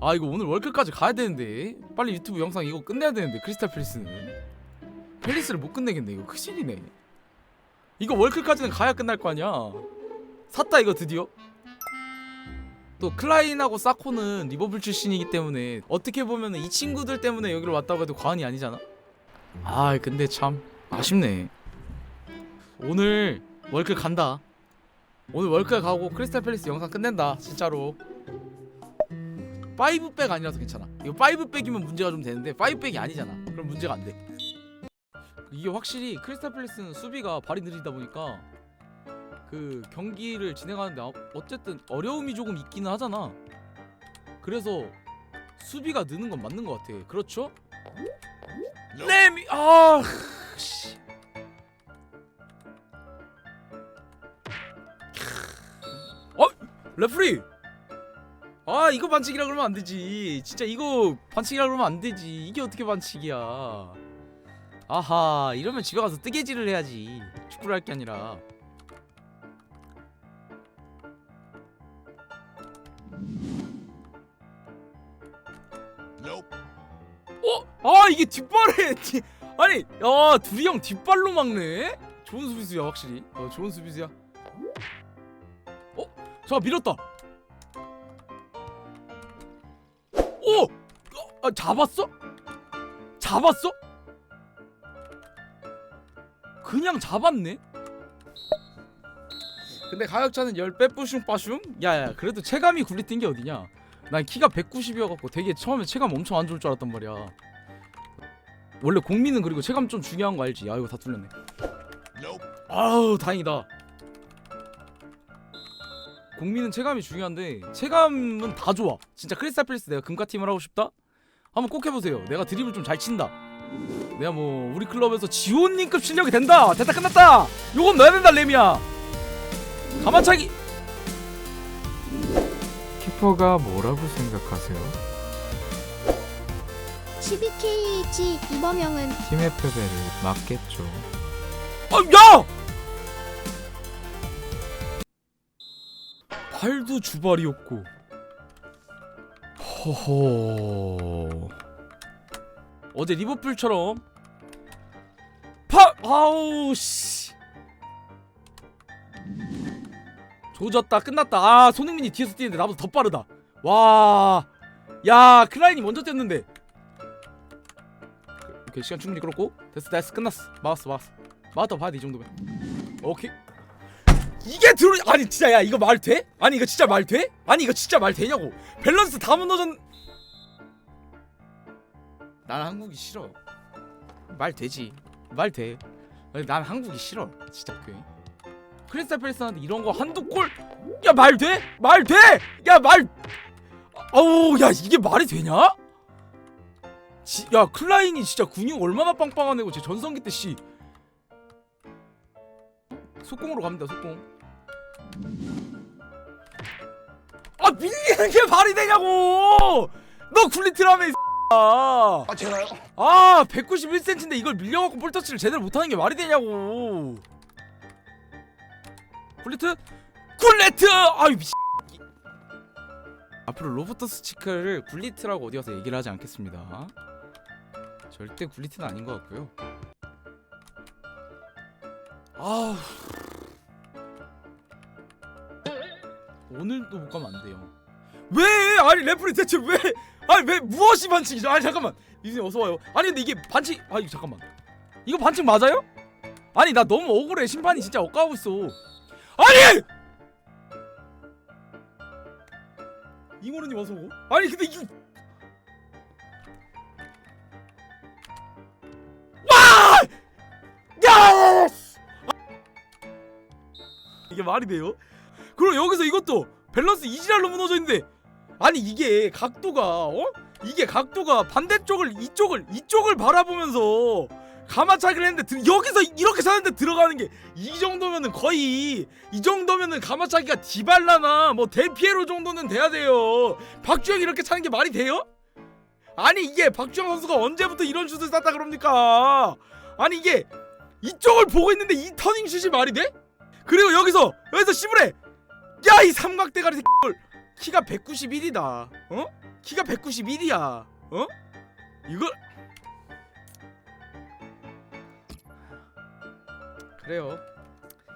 아 이거 오늘 월클까지 가야 되는데. 빨리 유튜브 영상 이거 끝내야 되는데 크리스탈 팰리스는. 팰리스를 못 끝내겠네 이거. 큰일이네. 이거 월클까지는 가야 끝날 거 아니야. 샀다 이거 드디어. 또 클라인하고 사코는 리버풀 출신이기 때문에 어떻게 보면 이 친구들 때문에 여기로 왔다고 해도 과언이 아니잖아. 아 근데 참 아쉽네. 오늘 월클 간다. 오늘 월클 가고 크리스탈 팰리스 영상 끝낸다 진짜로 5백 아니라서 괜찮아. 이거 5백이면 문제가 좀 되는데 5백이 아니잖아. 그럼 문제가 안돼. 이게 확실히 크리스탈 팰리스는 수비가 발이 느리다 보니까 그 경기를 진행하는데 어- 어쨌든 어려움이 조금 있기는 하잖아. 그래서 수비가 느는 건 맞는 것 같아. 그렇죠? 레미 아 씨. 어 레프리 아 이거 반칙이라 그러면 안 되지. 진짜 이거 반칙이라 그러면 안 되지. 이게 어떻게 반칙이야? 아하 이러면 집에 가서 뜨개질을 해야지. 축구를 할 게 아니라. 어? 아 이게 뒷발에 뒤... 아니 야 둘이 형 뒷발로 막네? 좋은 수비수야 확실히. 어 좋은 수비수야. 어? 자 밀었다 오! 어, 아, 잡았어? 잡았어? 그냥 잡았네? 근데 가격차는 10배 뿌슝 빠슝? 야야 그래도 체감이 굴리 뛴 게 어디냐 난 키가 190이어갖고 되게 처음에 체감 엄청 안 좋을 줄 알았단 말이야 원래 공민은 그리고 체감 좀 중요한 거 알지? 야 이거 다 뚫렸네 아우 다행이다 공민은 체감이 중요한데 체감은 다 좋아 진짜 크리스탈 팰리스 내가 금가팀을 하고 싶다? 한번 꼭 해보세요 내가 드립을 좀 잘 친다 내가 뭐 우리 클럽에서 지원님급 실력이 된다 됐다 끝났다 요건 넣어야 된다 레미야 가만차기 키퍼가 뭐라고 생각하세요? 12KH 이범영은 팀의 패배를 막겠죠. 아, 야! 발도 주발이었고. 허허. 어제 리버풀처럼 파 아우 씨. 조졌다 끝났다. 아 손흥민이 뒤에서 뛰는데 나보다 더 빠르다. 와. 야 클라인이 먼저 뛰었는데. 오케이 시간 충분히 끌었고 됐어 됐어 끝났어 막았어 막았어 막았다 봐야 돼 이 정도면 오케이 이게 들어 아니 진짜 야 이거 말 돼? 아니 이거 진짜 말 돼? 아니 이거 진짜 말 되냐고 밸런스 다 무너졌 난 한국이 싫어 말 되지 말돼난 한국이 싫어 진짜 오케이 크리스탈 팰리스한테 이런 거 한두 골 야 말 돼? 말 돼? 야 말 아우 야 이게 말이 되냐? 지, 야 클라인이 진짜 근육 얼마나 빵빵한 애고 제 전성기 때 씨. 속공으로 갑니다 속공. 밀리는 게 말이 되냐고! 너 굴리트라며 이 아, 아 제가요? 아 191cm인데 이걸 밀려갖고 볼터치를 제대로 못하는 게 말이 되냐고! 굴리트? 굴리트! 아유 미. 앞으로 로버터스 치크를 굴리트라고 어디 가서 얘기를 하지 않겠습니다. 절대 굴리트는 아닌 것 같고요. 아 오늘도 못 가면 안 돼요. 왜? 아니 레프리 대체 왜? 아니 왜 무엇이 반칙이죠? 아니 잠깐만 이제 어서 와요. 아니 근데 이게 반칙? 아 이거 잠깐만 이거 반칙 맞아요? 아니 나 너무 억울해 심판이 진짜 엇가고 있어. 아니 이모르님 어서 오고. 아니 근데 이 와! 야! 이게 말이 돼요? 그럼 여기서 이것도 밸런스 이지랄로 무너져 있는데 아니 이게 각도가 어? 이게 각도가 반대쪽을 이쪽을 이쪽을 바라보면서 가마차기를 했는데 들- 여기서 이렇게 사는데 들어가는 게 이 정도면은 거의 이 정도면은 가마차기가 디발라나 뭐 델피에로 정도는 돼야 돼요. 박주영 이렇게 차는 게 말이 돼요? 아니 이게 박주영 선수가 언제부터 이런 슛을 쐈다 그럽니까? 아니 이게 이쪽을 보고 있는데 이 터닝 슛이 말이 돼? 그리고 여기서 여기서 시브레 야 이 삼각대가리 새끼들 키가 191이다. 어? 키가 191이야. 어? 이걸 그래요.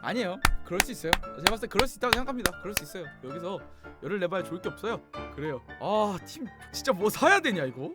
아니에요. 그럴 수 있어요. 제가 봤을 때 그럴 수 있다고 생각합니다. 그럴 수 있어요. 여기서 열을 내봐야 좋을 게 없어요. 그래요. 아, 팀 진짜 뭐 사야 되냐 이거?